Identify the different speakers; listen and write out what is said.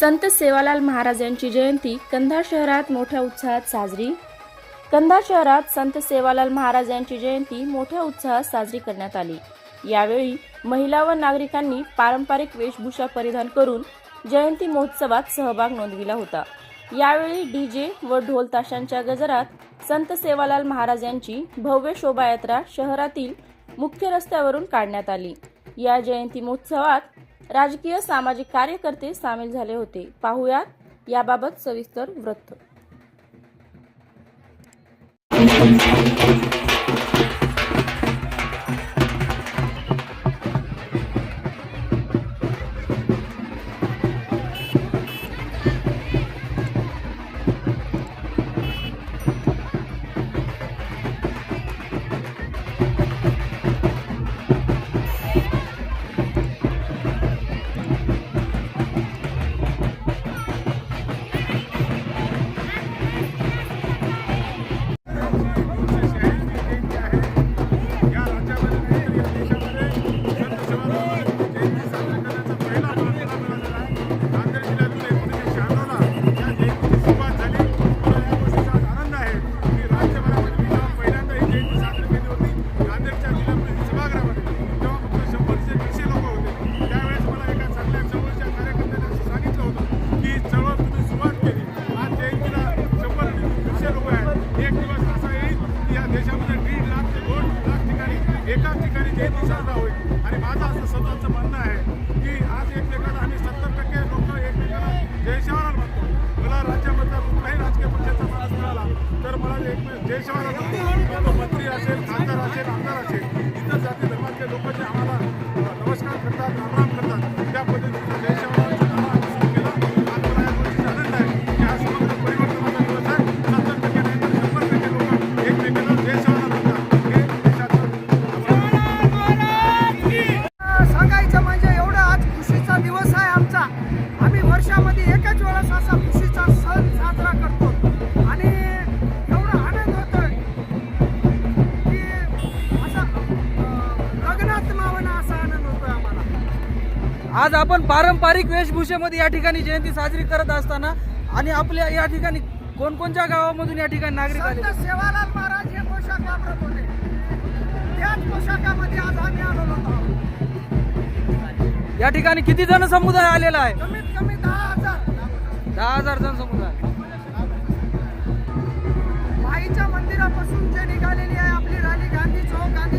Speaker 1: संत सेवालाल महाराज यांची जयंती कंधार शहरात मोठ्या उत्साहात साजरी. कंधार शहरात संत सेवालाल महाराज यांची जयंती मोठ्या उत्साहात साजरी करण्यात आली. यावेळी महिला व नागरिकांनी पारंपरिक वेशभूषा परिधान करून जयंती महोत्सवात सहभाग नोंदविला होता. यावेळी डीजे व ढोल ताशांच्या गजरात संत सेवालाल महाराज यांची भव्य शोभायात्रा शहरातील मुख्य रस्त्यावरून काढण्यात आली. या जयंती महोत्सवात राजकीय सामाजिक कार्यकर्ते सामील झाले होते. पाहुयात याबाबत सविस्तर वृत्त.
Speaker 2: एकाच ठिकाणी जयंती साजरा होईल आणि माझं असं स्वतःचं म्हणणं आहे की आज एकमेकाला आम्ही सत्तर टक्के लोक एकमेकाला जयशवाला म्हणतो. मला राज्यामधला कुठलाही राजकीय पक्षाचा माणूस मिळाला तर मला एकमेक जयशवाला तो मंत्री असेल खासदार असेल आमदार असेल इतर जाती धर्मातले लोक जे आम्हाला नमस्कार करतात आज
Speaker 3: आपण पारंपरिक वेशभूषेमध्ये या ठिकाणी जयंती साजरी करत असताना आणि आपल्या या ठिकाणी कोणकोणत्या गावामधून या ठिकाणी नागरिक आले?
Speaker 4: सेवालाल महाराज हे पोशाख वापरत होते त्याच पोशाखामध्ये आज आम्ही आलेलो आहोत.
Speaker 3: या ठिकाणी किती जन समुदाय आलेला आहे?
Speaker 4: कमीत कमी दहा हजार.
Speaker 3: दहा हजार जन समुदाय
Speaker 4: माईच्या मंदिरापासून जे निघालेली आहे आपली रॅली गांधी चौक गांधी